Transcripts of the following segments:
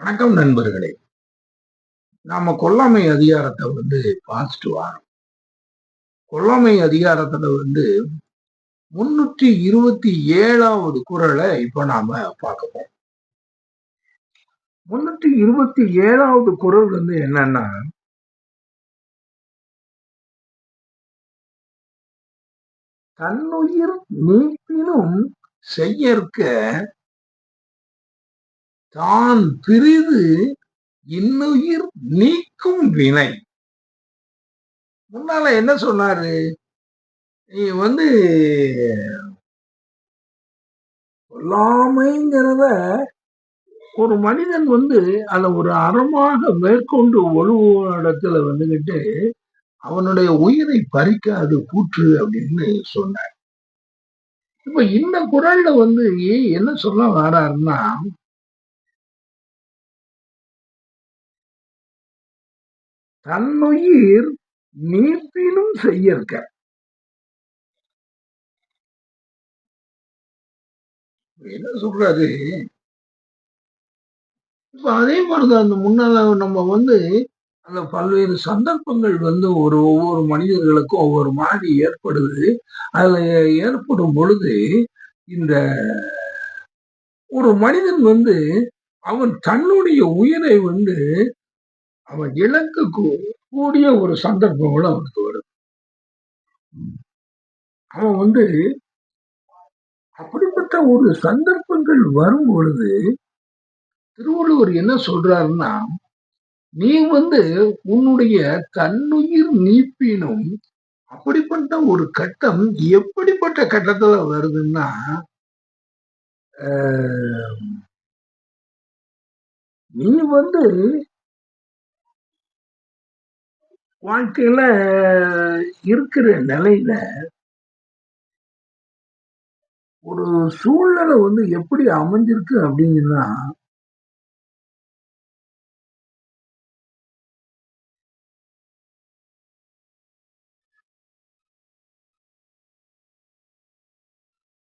வணக்கம் நண்பர்களே. நாம கொல்லாமை அதிகாரத்தை வந்து பாசிட்டு வாரம். கொல்லாமை அதிகாரத்துல வந்து முன்னூற்றி இருபத்தி ஏழாவது குரலை இப்ப நாம பார்க்கப்போம் முன்னூற்றி இருபத்தி ஏழாவது குரல் வந்து என்னன்னா தன்னுயிர் நீப்பினும் செய்யற்க தான் பிரிது இன்னுயிர் நீக்கும் வினை. முன்னால என்ன சொன்னாரு? நீ வந்து கொல்லாமைங்கிறத ஒரு மனிதன் வந்து அதை ஒரு அறமாக மேற்கொண்டு ஒழுவும் இடத்துல வந்துகிட்டு அவனுடைய உயிரை பறிக்காது கூற்று அப்படின்னு சொன்னார். இப்ப இந்த குரல்ல வந்து என்ன சொல்ல வராருன்னா தன்னுயிர் நீப்பினும் செய்யற்க. என்ன சொல்றாரு இப்ப அதே மாதிரிதான் அந்த முன்னால நம்ம வந்து அந்த பல்வேறு சந்தர்ப்பங்கள் வந்து ஒரு ஒவ்வொரு மனிதர்களுக்கும் ஒவ்வொரு மாதிரி ஏற்படுது. அதுல ஏற்படும் பொழுது இந்த ஒரு மனிதன் வந்து அவன் தன்னுடைய உயிரை வந்து அவன் இழக்க கூடிய ஒரு சந்தர்ப்பங்களும் அவனுக்கு வருது. அவன் வந்து அப்படிப்பட்ட ஒரு சந்தர்ப்பங்கள் வரும் பொழுது திருவள்ளுவர் என்ன சொல்றாருன்னா நீ வந்து உன்னுடைய தன்னுயிர் நீப்பினும் அப்படிப்பட்ட ஒரு கட்டம் எப்படிப்பட்ட கட்டத்துல வருதுன்னா நீ வந்து வாழ்க்கையில இருக்கிற நிலையில ஒரு சூழ்நிலை வந்து எப்படி அமைஞ்சிருக்கு அப்படின்னா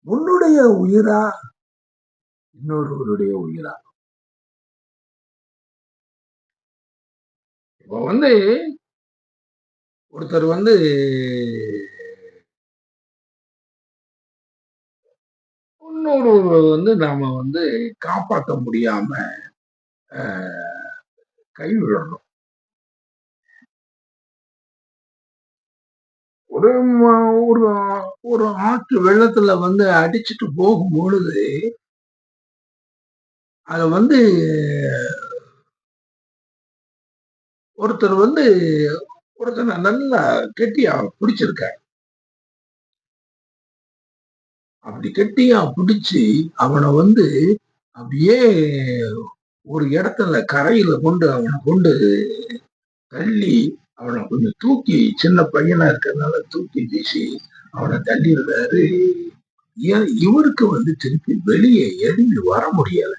உன்னுடைய உயிரா இன்னொருவருடைய உயிரா? இப்ப வந்து ஒருத்தர் வந்து இன்னொரு வந்து நாம வந்து காப்பாற்ற முடியாம கைவிடணும். ஒரு ஒரு ஒரு ஆற்று வெள்ளத்துல வந்து அடிச்சுட்டு போகும் பொழுது அத வந்து ஒருத்தர் வந்து ஒருத்தனை நல்லா கெட்டியா பிடிச்சிருக்காரு அப்படி கெட்டியா பிடிச்சி அவனை வந்து அப்படியே ஒரு இடத்துல கரையில கொண்டு அவனை கொண்டு தள்ளி அவனை கொஞ்சம் தூக்கி சின்ன பையனா இருக்கிறதுனால தூக்கி வீசி அவனை தள்ளிடுறாரு. இவருக்கு வந்து திருப்பி வெளியே எழுந்து வர முடியல.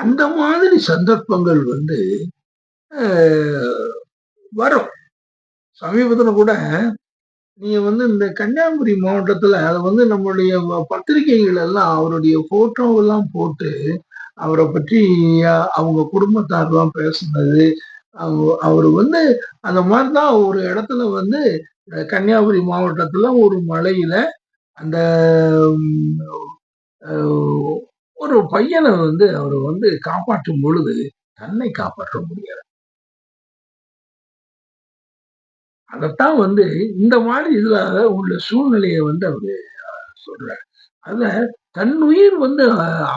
அந்த மாதிரி சந்தர்ப்பங்கள் வந்து வரும். சமீபத்தில் கூட நீங்க வந்து இந்த கன்னியாகுமரி மாவட்டத்துல அதை வந்து நம்மளுடைய பத்திரிகைகள் எல்லாம் அவருடைய ஃபோட்டோவெல்லாம் போட்டு அவரை பற்றி அவங்க குடும்பத்தார்லாம் பேசுனது அவர் வந்து அந்த மாதிரி தான் ஒரு இடத்துல வந்து கன்னியாகுமரி மாவட்டத்துல ஒரு மலையில அந்த ஒரு பையனை வந்து அவர் வந்து காப்பாற்றும் பொழுது தன்னை காப்பாற்ற முடியாது. அதைத்தான் வந்து இந்த மாதிரி இதுல உள்ள சூழ்நிலையை வந்து அவரு சொல்றாரு. அதுல தன்னுயிர் வந்து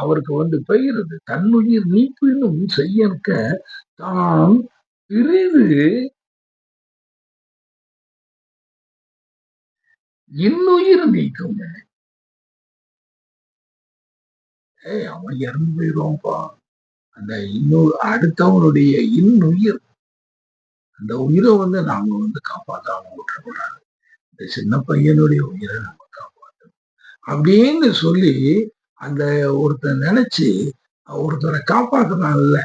அவருக்கு வந்து பெய்கிறது தன்னுயிர் நீப்பினும் செய்யற்க தான் பிரிவு இன்னுயிர் நீக்கும். ஏய் அவன் இறந்து போயிடுவான்ப்பா. அந்த இன்னொரு அடுத்தவனுடைய இன்னுயிர். அந்த உயிரை வந்து நாம வந்து காப்பாத்தாம விட்டுறக்கூடாது. இந்த சின்ன பையனுடைய உயிரை நம்ம காப்பாற்றணும் அப்படின்னு சொல்லி அந்த ஒருத்தர் நினைச்சு ஒருத்தரை காப்பாத்துறான்ல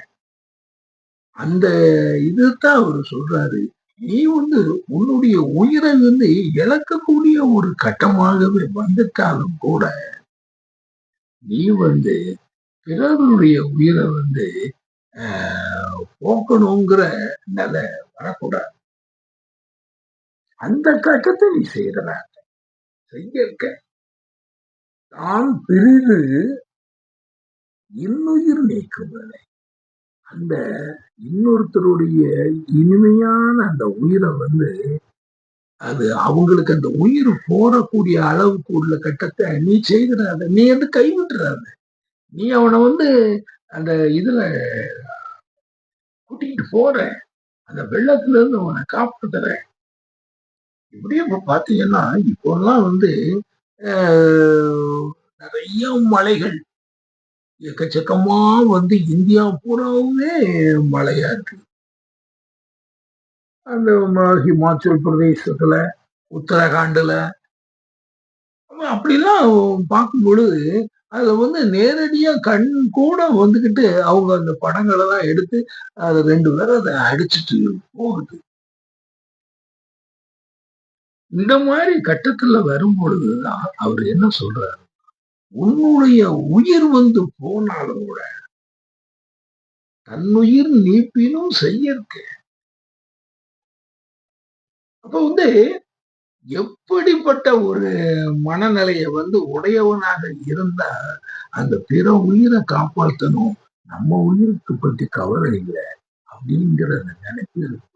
அந்த இதுதான் அவர் சொல்றாரு. நீ வந்து உன்னுடைய உயிரை வந்து இழக்கக்கூடிய ஒரு கட்டமாகவே வந்துட்டாலும் கூட நீ வந்து பிறருடைய உயிரை வந்து ஆஹ், போக்கணுங்கிற நிலை வரக்கூடாது. அந்த கட்டத்தை நீ செய்கிறாங்க செய்ய தான் பிரிது இன்னுயிர் நீக்கும் வேலை அந்த இன்னொருத்தருடைய இனிமையான அந்த உயிரை வந்து அது அவங்களுக்கு அந்த உயிர் போறக்கூடிய அளவுக்கு உள்ள கட்டத்தை நீ செய்கிறாத நீ வந்து கைவிட்டுறாத. நீ அவனை வந்து அந்த இதுல கூட்டிகிட்டு போற. அந்த வெள்ளத்துல இருந்து அவனை காப்பாத்துற இப்படியே இப்ப பாத்தீங்கன்னா இப்போல்லாம் வந்து ஆஹ், நிறைய மலைகள். எக்கச்சக்கமா வந்து இந்தியா பூராவுமே மழையா இருக்கு. அந்த ஹிமாச்சல் பிரதேசத்துல உத்தரகாண்டுல. அப்படிலாம் பார்க்கும் பொழுது வந்து நேரடியா கண் கூட வந்துக்கிட்டு அவங்க அந்த படங்களை எல்லாம் எடுத்து அதை ரெண்டு பேரும் அதை அடிச்சிட்டு போகுது. இந்த மாதிரி கட்டத்துல வரும் பொழுதுதான் அவர் என்ன சொல்றாரு? உன்னுடைய உயிர் வந்து போனாலும் கூட தன்னுயிர் நீப்பினும் செய்யற்கு. அப்ப வந்து எப்படிப்பட்ட ஒரு மனநிலையை வந்து உடையவனாக இருந்தா அந்த பிற உயிரை காப்பாற்றணும் நம்ம உயிருக்கு பத்தி கவலை இல்லை அப்படிங்கிற அந்த நினைப்பு இருக்கு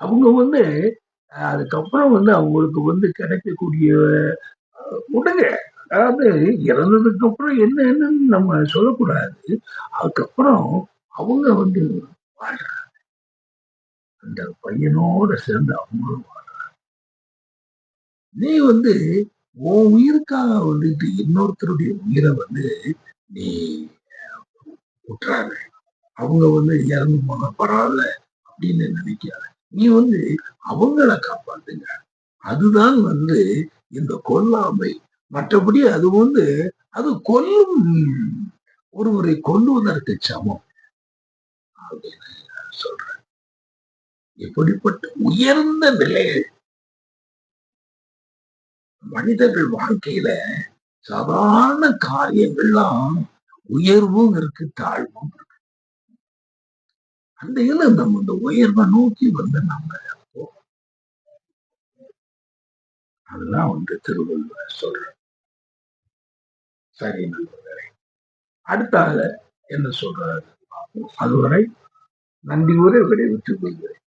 அவங்க வந்து அதுக்கப்புறம் வந்து அவங்களுக்கு வந்து கிடைக்கக்கூடிய அஹ், விடுங்க அதாவது இறந்ததுக்கு அப்புறம் என்ன என்னன்னு நம்ம சொல்லக்கூடாது. அதுக்கப்புறம் அவங்க வந்து வாழ்ற அந்த பையனோட சேர்ந்து அவங்களும் வாழ்றாங்க. நீ வந்து உன் உயிருக்காக வந்துட்டு இன்னொருத்தருடைய உயிரை வந்து நீ விட்டுறாரு அவங்க வந்து இறந்து போன பரவாயில்ல அப்படின்னு நினைக்காத. நீ வந்து அவங்கள காப்பாத்துங்க. அதுதான் வந்து இந்த கொல்லாமை. மற்றபடி அது வந்து அது கொல்லும் ஒருவரை கொல்லுவதற்கு சமம் அப்படின்னு சொல்றேன் எப்படிப்பட்ட உயர்ந்த நிலைகள் மனிதர்கள் வாழ்க்கையில சாதாரண காரியங்கள்லாம் உயர்வும் இருக்கு தாழ்வும் இருக்கு. அந்த இதுல நம்ம இந்த உயர்வை நோக்கி வந்து நம்ம அதெல்லாம் அதுதான் வந்து திருவள்ளுவர் சொல்றேன் சரி நண்பர்களே அடுத்தாக என்ன சொல்றாரு? அதுவரை நன்றி உரை விடைபெற்றுக் கொள்கிறேன்.